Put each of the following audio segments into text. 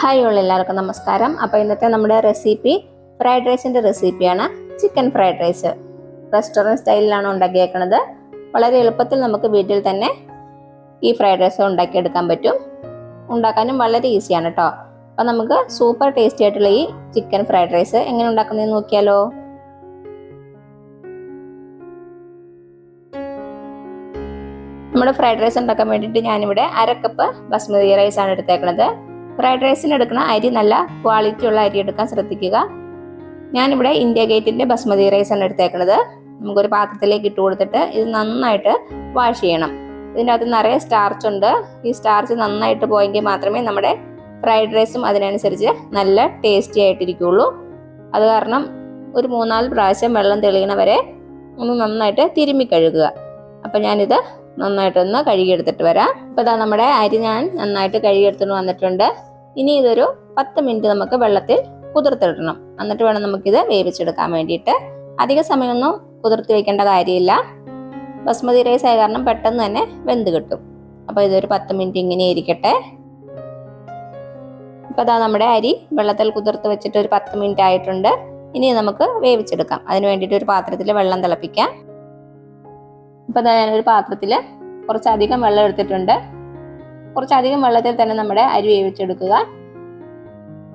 Hi ഉള്ള എല്ലാവർക്കും നമസ്കാരം. അപ്പോൾ ഇന്നത്തെ നമ്മുടെ റെസിപ്പി ഫ്രൈഡ് റൈസിന്റെ റെസിപ്പിയാണ് ചിക്കൻ ഫ്രൈഡ് റൈസ് റെസ്റ്റോറന്റ് സ്റ്റൈലിലാണ് ഉണ്ടാക്കിയേക്കുന്നത് വളരെ എളുപ്പത്തിൽ നമുക്ക് വീട്ടിൽ തന്നെ ഈ ഫ്രൈഡ് റൈസ് ഉണ്ടാക്കിയെടുക്കാൻ പറ്റും. ഉണ്ടാക്കാനും വളരെ ഈസിയാണ് കേട്ടോ അപ്പോൾ നമുക്ക് സൂപ്പർ ടേസ്റ്റി ആയിട്ടുള്ള ഈ ചിക്കൻ ഫ്രൈഡ് റൈസ് എങ്ങനെ ഉണ്ടാക്കുന്നതെന്ന് നോക്കിയാലോ? നമ്മുടെ ഫ്രൈഡ് റൈസ് ഉണ്ടാക്കാൻ വേണ്ടിയിട്ട് ഞാനിവിടെ അര കപ്പ് ബസ്മതി റൈസാണ് എടുത്തേക്കുന്നത് ഫ്രൈഡ് റൈസിന് എടുക്കുന്ന അരി നല്ല ക്വാളിറ്റി ഉള്ള അരി എടുക്കാൻ ശ്രദ്ധിക്കുക. ഞാനിവിടെ ഇന്ത്യ ഗേറ്റിന്റെ ബസ്മതി റൈസ് ആണ് എടുത്തേക്കുന്നത് നമുക്കൊരു പാത്രത്തിലേക്ക് ഇട്ട് കൊടുത്തിട്ട് ഇത് നന്നായിട്ട് വാഷ് ചെയ്യണം. ഇതിന്റെ അകത്ത് നിറയെ സ്റ്റാർച്ച് ഉണ്ട്. ഈ സ്റ്റാർച്ച് നന്നായിട്ട് പോയെങ്കിൽ മാത്രമേ നമ്മുടെ ഫ്രൈഡ് റൈസും അതിനനുസരിച്ച് നല്ല ടേസ്റ്റി ആയിട്ടിരിക്കുള്ളൂ. അത് കാരണം ഒരു മൂന്നാൽ പ്രാവശ്യം വെള്ളം തെളിയണ വരെ ഒന്ന് നന്നായിട്ട് തിരുമ്മി കഴുകുക. അപ്പം ഞാനിത് നന്നായിട്ടൊന്ന് കഴുകിയെടുത്തിട്ട് വരാം. അപ്പോൾ ഇതാ നമ്മുടെ അരി ഞാൻ നന്നായിട്ട് കഴുകിയെടുത്തിട്ട് വന്നിട്ടുണ്ട്. ഇനി ഇതൊരു പത്ത് മിനിറ്റ് നമുക്ക് വെള്ളത്തിൽ കുതിർത്തിടണം. എന്നിട്ട് വേണം നമുക്കിത് വേവിച്ചെടുക്കാൻ വേണ്ടിയിട്ട്. അധിക സമയമൊന്നും കുതിർത്തി വെക്കേണ്ട കാര്യമില്ല. ബസ്മതി റൈസ് ആയ കാരണം പെട്ടെന്ന് തന്നെ വെന്ത് കിട്ടും. അപ്പോൾ ഇതൊരു പത്ത് മിനിറ്റ് ഇങ്ങനെ ഇരിക്കട്ടെ. ഇപ്പം അതാ നമ്മുടെ അരി വെള്ളത്തിൽ കുതിർത്ത് വെച്ചിട്ട് ഒരു പത്ത് മിനിറ്റ് ആയിട്ടുണ്ട്. ഇനി നമുക്ക് വേവിച്ചെടുക്കാം. അതിന് വേണ്ടിയിട്ട് ഒരു പാത്രത്തിൽ വെള്ളം തിളപ്പിക്കാം. ഇപ്പോൾ ഞാനൊരു പാത്രത്തിൽ കുറച്ചധികം വെള്ളം എടുത്തിട്ടുണ്ട്. കുറച്ചധികം വെള്ളത്തിൽ തന്നെ നമ്മുടെ അരി വേവിച്ചെടുക്കുക.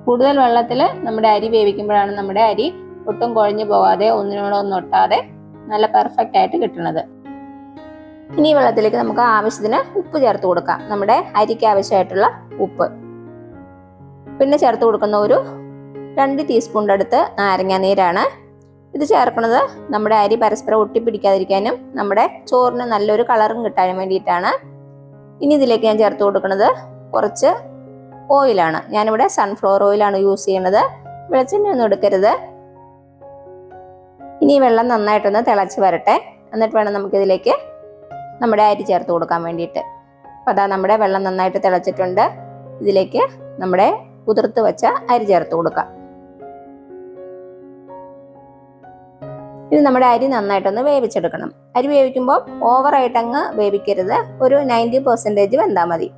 കൂടുതൽ വെള്ളത്തിൽ നമ്മുടെ അരി വേവിക്കുമ്പോഴാണ് നമ്മുടെ അരി ഒട്ടും കുഴഞ്ഞു പോകാതെ ഒന്നിനോടൊന്നും ഒട്ടാതെ നല്ല പെർഫെക്റ്റ് ആയിട്ട് കിട്ടുന്നത്. ഇനി വെള്ളത്തിലേക്ക് നമുക്ക് ആവശ്യത്തിന് ഉപ്പ് ചേർത്ത് കൊടുക്കാം. നമ്മുടെ അരിക്ക് ആവശ്യമായിട്ടുള്ള ഉപ്പ്. പിന്നെ ചേർത്ത് കൊടുക്കുന്ന ഒരു രണ്ട് ടീസ്പൂണിന്റെ അടുത്ത് നാരങ്ങ നീരാണ്. ഇത് ചേർക്കുന്നത് നമ്മുടെ അരി പരസ്പരം ഒട്ടിപ്പിടിക്കാതിരിക്കാനും നമ്മുടെ ചോറിന് നല്ലൊരു കളറും കിട്ടാനും വേണ്ടിയിട്ടാണ്. ഇനി ഇതിലേക്ക് ഞാൻ ചേർത്ത് കൊടുക്കുന്നത് കുറച്ച് ഓയിലാണ്. ഞാനിവിടെ സൺഫ്ലവർ ഓയിലാണ് യൂസ് ചെയ്യുന്നത്. വെളിച്ചെണ്ണ ഒന്നും എടുക്കരുത്. ഇനി വെള്ളം നന്നായിട്ടൊന്ന് തിളച്ച് വരട്ടെ. എന്നിട്ട് വേണം നമുക്കിതിലേക്ക് നമ്മുടെ അരി ചേർത്ത് കൊടുക്കാൻ വേണ്ടിയിട്ട്. അപ്പം അതാ നമ്മുടെ വെള്ളം നന്നായിട്ട് തിളച്ചിട്ടുണ്ട്. ഇതിലേക്ക് നമ്മുടെ കുതിർത്ത് വെച്ച അരി ചേർത്ത് കൊടുക്കാം. ഇത് നമ്മുടെ അരി നന്നായിട്ടൊന്ന് വേവിച്ചെടുക്കണം. അരി വേവിക്കുമ്പോൾ ഓവറായിട്ട് അങ്ങ് വേവിക്കരുത്. ഒരു നയന്റി പെർസെന്റേജ് വെന്താൽ മതി.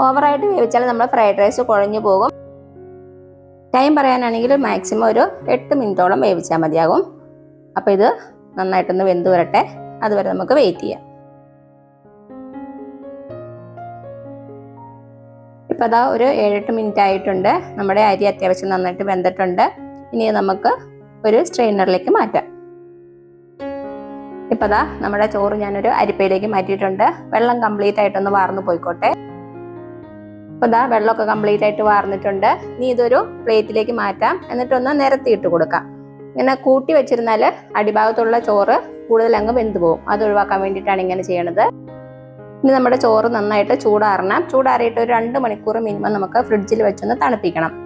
ഓവറായിട്ട് വേവിച്ചാൽ നമ്മൾ ഫ്രൈഡ് റൈസ് കുഴഞ്ഞു പോകും. ടൈം പറയാനാണെങ്കിൽ മാക്സിമം ഒരു എട്ട് മിനിറ്റോളം വേവിച്ചാൽ മതിയാകും. അപ്പോൾ ഇത് നന്നായിട്ടൊന്ന് വെന്ത് വരട്ടെ. അതുവരെ നമുക്ക് വെയിറ്റ് ചെയ്യാം. ഇപ്പോൾ അതാ ഒരു ഏഴെട്ട് മിനിറ്റ് ആയിട്ടുണ്ട്. നമ്മുടെ അരി അത്യാവശ്യം നന്നായിട്ട് വെന്തിട്ടുണ്ട്. ഇനി നമുക്ക് ഒരു സ്ട്രെയിനറിലേക്ക് മാറ്റാം. ഇപ്പൊ ദാ നമ്മുടെ ചോറ് ഞാനൊരു അരിപ്പയിലേക്ക് മാറ്റിയിട്ടുണ്ട്. വെള്ളം കംപ്ലീറ്റ് ആയിട്ടൊന്ന് വാർന്നു പോയിക്കോട്ടെ. ഇപ്പം ദാ വെള്ളമൊക്കെ കംപ്ലീറ്റ് ആയിട്ട് വാർന്നിട്ടുണ്ട്. നീ ഇതൊരു പ്ലേറ്റിലേക്ക് മാറ്റാം. എന്നിട്ടൊന്ന് നിരത്തിയിട്ട് കൊടുക്കാം. ഇങ്ങനെ കൂട്ടി വെച്ചിരുന്നാൽ അടിഭാഗത്തുള്ള ചോറ് കൂടുതൽ അങ്ങ് വെന്ത് പോകും അത് ഒഴിവാക്കാൻ വേണ്ടിയിട്ടാണ് ഇങ്ങനെ ചെയ്യണത്. ഇനി നമ്മുടെ ചോറ് നന്നായിട്ട് ചൂടാറണം. ചൂടാറിയിട്ട് ഒരു രണ്ട് മണിക്കൂർ മിനിമം നമുക്ക് ഫ്രിഡ്ജിൽ വെച്ചൊന്ന് തണുപ്പിക്കണം.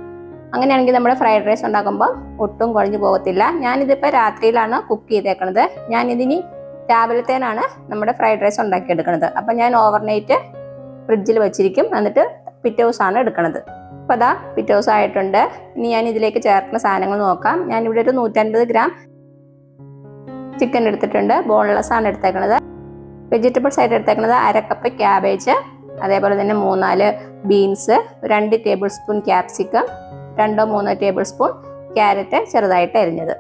അങ്ങനെയാണെങ്കിൽ നമ്മുടെ ഫ്രൈഡ് റൈസ് ഉണ്ടാക്കുമ്പോൾ ഒട്ടും കുഴഞ്ഞു പോകത്തില്ല. ഞാനിതിപ്പോൾ രാത്രിയിലാണ് കുക്ക് ചെയ്തേക്കണത്. ഞാനിതിനി രാവിലത്തേനാണ് നമ്മുടെ ഫ്രൈഡ് റൈസ് ഉണ്ടാക്കിയെടുക്കുന്നത് അപ്പം ഞാൻ ഓവർനൈറ്റ് ഫ്രിഡ്ജിൽ വെച്ചിരിക്കും. എന്നിട്ട് പിറ്റേ ദിവസമാണ് എടുക്കുന്നത് അപ്പോൾ അതാ പിറ്റേ ദിവസം ആയിട്ടുണ്ട്. ഇനി ഞാൻ ഇതിലേക്ക് ചേർക്കുന്ന സാധനങ്ങൾ നോക്കാം. ഞാനിവിടെ ഒരു നൂറ്റൻപത് ഗ്രാം ചിക്കൻ എടുത്തിട്ടുണ്ട്. ബോൺലെസ് ആണ് എടുത്തേക്കണത്. വെജിറ്റബിൾസ് ആയിട്ട് എടുത്തേക്കുന്നത് അരക്കപ്പ് കപ്പ് ക്യാബേജ് അതേപോലെ തന്നെ മൂന്നാൽ ബീൻസ് രണ്ട് ടേബിൾ സ്പൂൺ ക്യാപ്സിക്കം രണ്ടോ മൂന്നോ ടേബിൾ സ്പൂൺ ക്യാരറ്റ് ചെറുതായിട്ട് അരിഞ്ഞത്.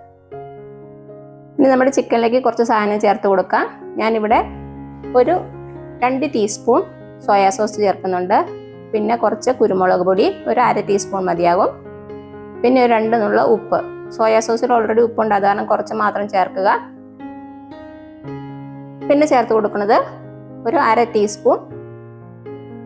ഇനി നമ്മുടെ ചിക്കനിലേക്ക് കുറച്ച് സാധനം ചേർത്ത് കൊടുക്കാം. ഞാനിവിടെ ഒരു രണ്ട് ടീസ്പൂൺ സോയാ സോസ് ചേർക്കുന്നുണ്ട്. പിന്നെ കുറച്ച് കുരുമുളക് പൊടി ഒരു അര ടീസ്പൂൺ മതിയാകും. പിന്നെ ഒരു രണ്ട് നുള്ള ഉപ്പ്. സോയാ സോസിൽ ഓൾറെഡി ഉപ്പുണ്ട്. അത് കാരണം കുറച്ച് മാത്രം ചേർക്കുക. പിന്നെ ചേർത്ത് കൊടുക്കുന്നത് ഒരു അര ടീസ്പൂൺ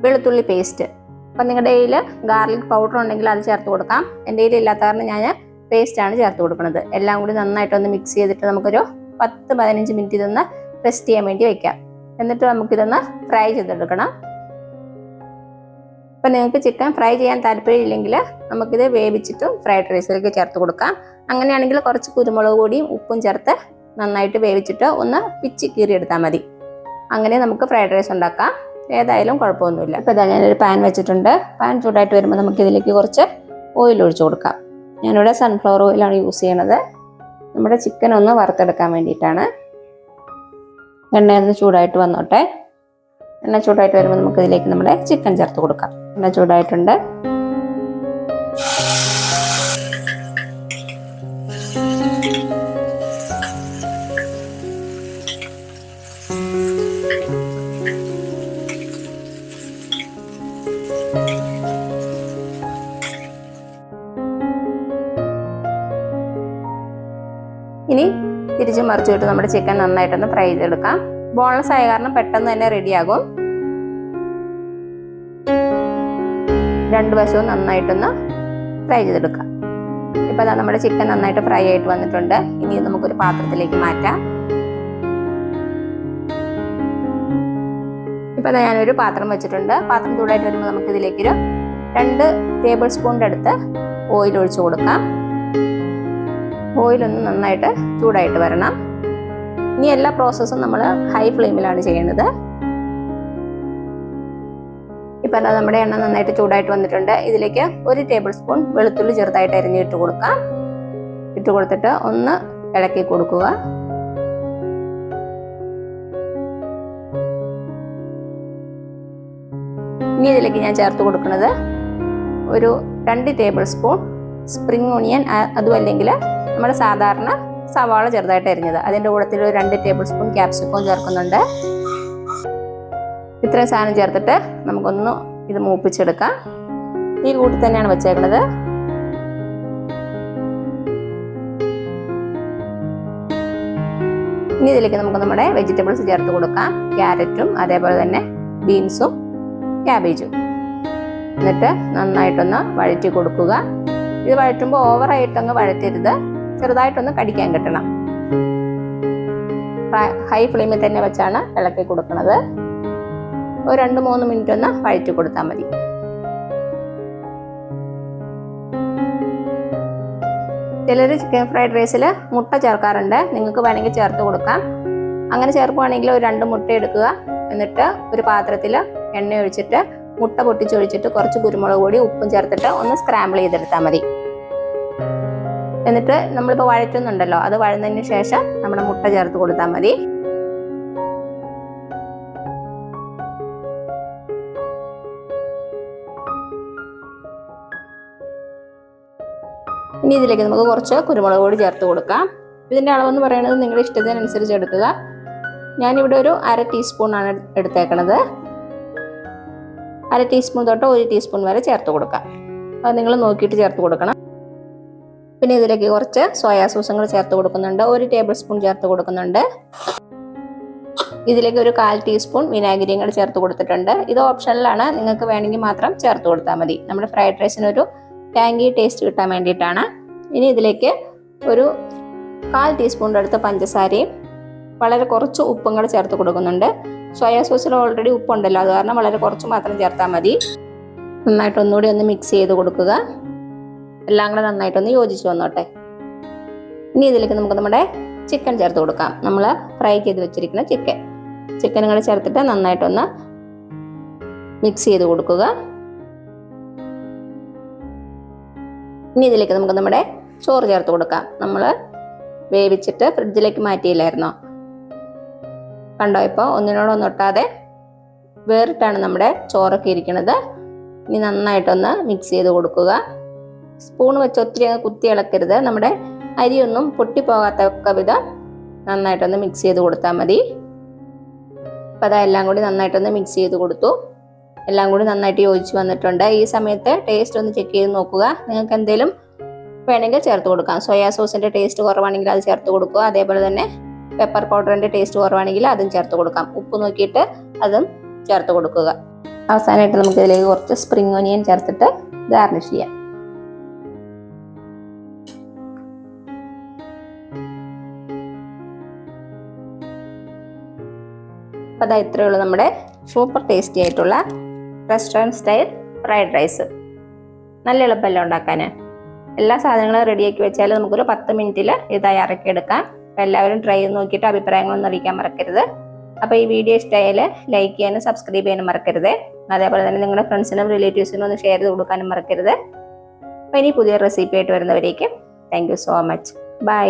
വെളുത്തുള്ളി പേസ്റ്റ് അപ്പം നിങ്ങളുടെ കയ്യിൽ ഗാർലിക് പൗഡർ ഉണ്ടെങ്കിൽ അത് ചേർത്ത് കൊടുക്കാം. എന്റെ കയ്യിൽ ഇല്ലാത്ത കാരണം ഞാൻ പേസ്റ്റാണ് ചേർത്ത് കൊടുക്കുന്നത്. എല്ലാം കൂടി നന്നായിട്ടൊന്ന് മിക്സ് ചെയ്തിട്ട് നമുക്കൊരു പത്ത് പതിനഞ്ച് മിനിറ്റ് ഇതൊന്ന് റെസ്റ്റ് ചെയ്യാൻ വേണ്ടി വെക്കാം. എന്നിട്ട് നമുക്കിതൊന്ന് ഫ്രൈ ചെയ്തെടുക്കണം. അപ്പം നിങ്ങൾക്ക് ചിക്കൻ ഫ്രൈ ചെയ്യാൻ താല്പര്യമില്ലെങ്കിൽ നമുക്കിത് വേവിച്ചിട്ടും ഫ്രൈഡ് റൈസിലേക്ക് ചേർത്ത് കൊടുക്കാം. അങ്ങനെയാണെങ്കിൽ കുറച്ച് കുരുമുളക് പൊടിയും ഉപ്പും ചേർത്ത് നന്നായിട്ട് വേവിച്ചിട്ട് ഒന്ന് പിച്ചി കീറിയെടുത്താൽ മതി. അങ്ങനെ നമുക്ക് ഫ്രൈഡ് റൈസ് ഉണ്ടാക്കാം. ഏതായാലും കുഴപ്പമൊന്നുമില്ല. ഇപ്പോൾ ഇതാ ഞാനൊരു പാൻ വെച്ചിട്ടുണ്ട്. പാൻ ചൂടായിട്ട് വരുമ്പോൾ നമുക്ക് ഇതിലേക്ക് കുറച്ച് ഓയിൽ ഒഴിച്ചു കൊടുക്കാം. ഞാനിവിടെ സൺഫ്ലവർ ഓയിലാണ് യൂസ് ചെയ്യണത്. നമ്മുടെ ചിക്കൻ ഒന്ന് വറുത്തെടുക്കാൻ വേണ്ടിയിട്ടാണ്. എണ്ണ ഒന്ന് ചൂടായിട്ട് വന്നോട്ടെ. എണ്ണ ചൂടായിട്ട് വരുമ്പോൾ നമുക്ക് ഇതിലേക്ക് നമ്മുടെ ചിക്കൻ ചേർത്ത് കൊടുക്കാം. എണ്ണ ചൂടായിട്ടുണ്ട്. തിരിച്ച് മറിച്ചിട്ട് നമ്മുടെ ചിക്കൻ നന്നായിട്ടൊന്ന് ഫ്രൈ ചെയ്തെടുക്കാം. ബോൺലെസ് ആയ കാരണം പെട്ടെന്ന് തന്നെ റെഡിയാകും രണ്ട് വശവും നന്നായിട്ടൊന്ന് ഫ്രൈ ചെയ്തെടുക്കാം. ഇപ്പം അതാ നമ്മുടെ ചിക്കൻ നന്നായിട്ട് ഫ്രൈ ആയിട്ട് വന്നിട്ടുണ്ട്. ഇനി നമുക്കൊരു പാത്രത്തിലേക്ക് മാറ്റാം. ഇപ്പം അതാ ഞാനൊരു പാത്രം വെച്ചിട്ടുണ്ട്. പാത്രം ചൂടായിട്ട് വരുമ്പോൾ നമുക്കിതിലേക്കൊരു രണ്ട് ടേബിൾ സ്പൂണിന്റെ അടുത്ത് ഓയിൽ ഒഴിച്ചു കൊടുക്കാം. ഓയിലൊന്ന് നന്നായിട്ട് ചൂടായിട്ട് വരണം. ഇനി എല്ലാ പ്രോസസ്സും നമ്മൾ ഹൈ ഫ്ലെയിമിലാണ് ചെയ്യുന്നത് ഇപ്പം അല്ല നമ്മുടെ എണ്ണ നന്നായിട്ട് ചൂടായിട്ട് വന്നിട്ടുണ്ട്. ഇതിലേക്ക് ഒരു ടേബിൾ സ്പൂൺ വെളുത്തുള്ളി ചെറുതായിട്ട് അരിഞ്ഞ് ഇട്ട് കൊടുക്കാം. ഇട്ട് കൊടുത്തിട്ട് ഒന്ന് ഇളക്കി കൊടുക്കുക. ഇനി ഇതിലേക്ക് ഞാൻ ചേർത്ത് കൊടുക്കുന്നത് ഒരു രണ്ട് ടേബിൾ സ്പൂൺ സ്പ്രിംഗ് ഓണിയൻ അതും അല്ലെങ്കിൽ നമ്മുടെ സാധാരണ സവാള ചെറുതായിട്ട് അരിഞ്ഞത്. അതിന്റെ കൂടത്തിൽ ഒരു രണ്ട് ടേബിൾ സ്പൂൺ ക്യാപ്സിക്കോം ചേർക്കുന്നുണ്ട്. ഇത്രയും സാധനം ചേർത്തിട്ട് നമുക്കൊന്ന് ഇത് മൂപ്പിച്ചെടുക്കാം. ഈ കൂട്ടി തന്നെയാണ് വെച്ചേക്കുന്നത് ഇനി ഇതിലേക്ക് നമുക്ക് നമ്മുടെ വെജിറ്റബിൾസ് ചേർത്ത് കൊടുക്കാം. ക്യാരറ്റും അതേപോലെ തന്നെ ബീൻസും ക്യാബേജും. എന്നിട്ട് നന്നായിട്ടൊന്ന് വഴറ്റി കൊടുക്കുക. ഇത് വഴറ്റുമ്പോൾ ഓവറായിട്ടങ്ങ് വഴറ്റരുത്. ചെറുതായിട്ടൊന്ന് കടിക്കാൻ കിട്ടണം. ഹൈ ഫ്ലെയിമിൽ തന്നെ വെച്ചാണ് ഇളക്കി കൊടുക്കുന്നത്. ഒരു രണ്ട് മൂന്ന് മിനിറ്റ് ഒന്ന് വഴറ്റി കൊടുത്താൽ മതി. ചിലർ ചിക്കൻ ഫ്രൈഡ് റൈസിൽ മുട്ട ചേർക്കാറുണ്ട്. നിങ്ങൾക്ക് വേണമെങ്കിൽ ചേർത്ത് കൊടുക്കാം. അങ്ങനെ ചേർക്കുവാണെങ്കിൽ ഒരു രണ്ട് മുട്ട എടുക്കുക. എന്നിട്ട് ഒരു പാത്രത്തിൽ എണ്ണ ഒഴിച്ചിട്ട് മുട്ട പൊട്ടിച്ചൊഴിച്ചിട്ട് കുറച്ച് കുരുമുളക് പൊടി ഉപ്പും ചേർത്തിട്ട് ഒന്ന് സ്ക്രാമ്പിൾ ചെയ്തെടുത്താൽ മതി. എന്നിട്ട് നമ്മളിപ്പോൾ വഴറ്റുന്നുണ്ടല്ലോ. അത് വഴന്നതിന് ശേഷം നമ്മുടെ മുട്ട ചേർത്ത് കൊടുത്താൽ മതി. ഇനി ഇതിലേക്ക് നമുക്ക് കുറച്ച് കുരുമുളക് പൊടി ചേർത്ത് കൊടുക്കാം. ഇതിന്റെ അളവെന്ന് പറയുന്നത് നിങ്ങളുടെ ഇഷ്ടത്തിനനുസരിച്ച് എടുക്കുക. ഞാനിവിടെ ഒരു അര ടീസ്പൂണാണ് എടുത്തേക്കണത്. അര ടീസ്പൂൺ തൊട്ട് ഒരു ടീസ്പൂൺ വരെ ചേർത്ത് കൊടുക്കാം. അത് നിങ്ങൾ നോക്കിയിട്ട് ചേർത്ത് കൊടുക്കണം. പിന്നെ ഇതിലേക്ക് കുറച്ച് സോയാ സോസുകൾ ചേർത്ത് കൊടുക്കുന്നുണ്ട്. ഒരു ടേബിൾ സ്പൂൺ ചേർത്ത് കൊടുക്കുന്നുണ്ട്. ഇതിലേക്ക് ഒരു കാൽ ടീസ്പൂൺ വിനാഗിരിയും കൂടെ ചേർത്ത് കൊടുത്തിട്ടുണ്ട്. ഇത് ഓപ്ഷനിലാണ് നിങ്ങൾക്ക് വേണമെങ്കിൽ മാത്രം ചേർത്ത് കൊടുത്താൽ മതി. നമ്മുടെ ഫ്രൈഡ് റൈസിന് ഒരു ടാങ്കി ടേസ്റ്റ് കിട്ടാൻ വേണ്ടിയിട്ടാണ്. ഇനി ഇതിലേക്ക് ഒരു കാൽ ടീസ്പൂണിന്റെ അടുത്ത് പഞ്ചസാരയും വളരെ കുറച്ച് ഉപ്പും കൂടെ ചേർത്ത് കൊടുക്കുന്നുണ്ട്. സോയാ സോസിൽ ഓൾറെഡി ഉപ്പുണ്ടല്ലോ. അത് കാരണം വളരെ കുറച്ച് മാത്രം ചേർത്താൽ മതി. നന്നായിട്ട് ഒന്നുകൂടി ഒന്ന് മിക്സ് ചെയ്ത് കൊടുക്കുക. എല്ലാം കൂടെ നന്നായിട്ടൊന്ന് യോജിച്ച് വന്നോട്ടെ. ഇനി ഇതിലേക്ക് നമുക്ക് നമ്മുടെ ചിക്കൻ ചേർത്ത് കൊടുക്കാം. നമ്മൾ ഫ്രൈ ചെയ്ത് വെച്ചിരിക്കുന്ന ചിക്കൻ ചിക്കനും കൂടെ ചേർത്തിട്ട് നന്നായിട്ടൊന്ന് മിക്സ് ചെയ്ത് കൊടുക്കുക. ഇനി ഇതിലേക്ക് നമുക്ക് നമ്മുടെ ചോറ് ചേർത്ത് കൊടുക്കാം. നമ്മൾ വേവിച്ചിട്ട് ഫ്രിഡ്ജിലേക്ക് മാറ്റിയില്ലായിരുന്നോ? കണ്ടോ? ഇപ്പോൾ ഒന്നിനോടൊന്നൊട്ടാതെ വേറിട്ടാണ് നമ്മുടെ ചോറൊക്കെ ഇരിക്കുന്നത് ഇനി നന്നായിട്ടൊന്ന് മിക്സ് ചെയ്ത് കൊടുക്കുക. സ്പൂൺ വെച്ച് ഒത്തിരി അങ്ങ് കുത്തി ഇളക്കരുത്. നമ്മുടെ അരിയൊന്നും പൊട്ടിപ്പോകാത്ത വിധം നന്നായിട്ടൊന്ന് മിക്സ് ചെയ്ത് കൊടുത്താൽ മതി. അപ്പം അതെല്ലാം കൂടി നന്നായിട്ടൊന്ന് മിക്സ് ചെയ്ത് കൊടുത്തു. എല്ലാം കൂടി നന്നായിട്ട് യോജിച്ച് വന്നിട്ടുണ്ട്. ഈ സമയത്ത് ടേസ്റ്റ് ഒന്ന് ചെക്ക് ചെയ്ത് നോക്കുക. നിങ്ങൾക്ക് എന്തെങ്കിലും വേണമെങ്കിൽ ചേർത്ത് കൊടുക്കാം. സോയാ സോസിന്റെ ടേസ്റ്റ് കുറവാണെങ്കിൽ അത് ചേർത്ത് കൊടുക്കുക. അതേപോലെ തന്നെ പെപ്പർ പൗഡറിന്റെ ടേസ്റ്റ് കുറവാണെങ്കിൽ അതും ചേർത്ത് കൊടുക്കാം. ഉപ്പ് നോക്കിയിട്ട് അതും ചേർത്ത് കൊടുക്കുക. അവസാനമായിട്ട് നമുക്ക് ഇതിലേക്ക് കുറച്ച് സ്പ്രിംഗ് ഒനിയൻ ചേർത്തിട്ട് ഗാർണിഷ് ചെയ്യാം. അപ്പോൾ അതാ ഇത്രയേ ഉള്ളൂ നമ്മുടെ സൂപ്പർ ടേസ്റ്റി ആയിട്ടുള്ള റെസ്റ്റോറന്റ് സ്റ്റൈൽ ഫ്രൈഡ് റൈസ് നല്ല എളുപ്പമല്ല ഉണ്ടാക്കാൻ എല്ലാ സാധനങ്ങളും റെഡിയാക്കി വെച്ചാൽ നമുക്കൊരു പത്ത് മിനിറ്റിൽ ഇത് ഇറക്കിയെടുക്കാം അപ്പോൾ എല്ലാവരും ട്രൈ ചെയ്ത് നോക്കിയിട്ട് അഭിപ്രായങ്ങളൊന്നും അറിയിക്കാൻ മറക്കരുത്. അപ്പോൾ ഈ വീഡിയോ ഇഷ്ടമായാൽ ലൈക്ക് ചെയ്യാനും സബ്സ്ക്രൈബ് ചെയ്യാനും മറക്കരുത്. അതേപോലെ തന്നെ നിങ്ങളുടെ ഫ്രണ്ട്സിനും റിലേറ്റീവ്സിനും ഒന്ന് ഷെയർ ചെയ്ത് കൊടുക്കാനും മറക്കരുത്. അപ്പോൾ ഇനി പുതിയ റെസിപ്പി ആയിട്ട് വരുന്നവരേക്കും thank you so much bye